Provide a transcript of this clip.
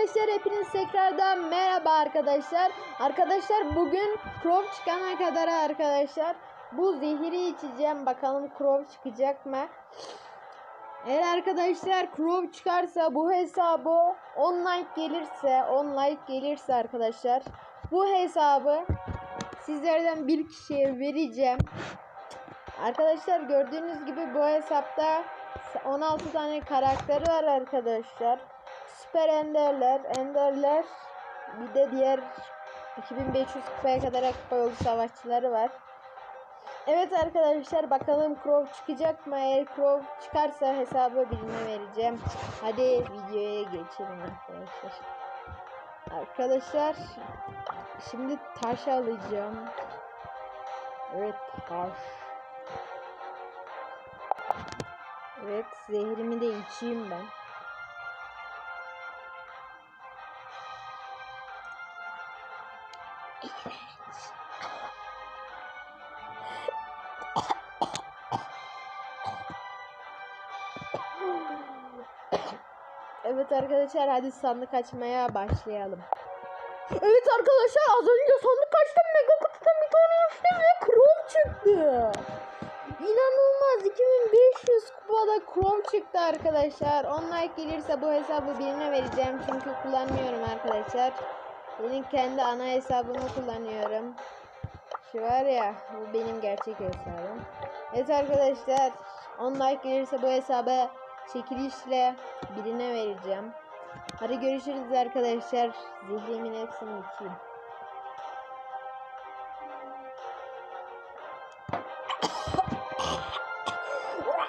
arkadaşlar hepiniz tekrardan merhaba arkadaşlar. Arkadaşlar bugün Crow çıkana kadar arkadaşlar bu zehiri içeceğim. Bakalım Crow çıkacak mı? Eğer arkadaşlar Crow çıkarsa bu hesabı 10 like gelirse 10 like gelirse arkadaşlar bu hesabı sizlerden bir kişiye vereceğim. Arkadaşlar gördüğünüz gibi bu hesapta 16 tane karakteri var arkadaşlar. Süper Enderler, Enderler bir de diğer 2500 kupaya kadar kupa yolu savaşçıları var. Evet arkadaşlar bakalım Crow çıkacak mı? Eğer Crow çıkarsa hesabı birine vereceğim. Hadi videoya geçelim arkadaşlar. Arkadaşlar şimdi taş alacağım. Evet taş. Evet zehrimi de içeyim ben. Evet arkadaşlar hadi sandık açmaya başlayalım. Evet arkadaşlar az önce sandık açtım mega kutudan bir tane açtım ve Chrome çıktı. İnanılmaz 2500 kupada Chrome çıktı arkadaşlar. 10 like gelirse bu hesabı birine vereceğim çünkü kullanmıyorum arkadaşlar. Benim kendi ana hesabımı kullanıyorum. Şu var ya bu benim gerçek hesabım. Evet arkadaşlar 10 like gelirse bu hesabı çekilişle birine vereceğim. Hadi görüşürüz arkadaşlar. Zehrimin hepsini içeyim.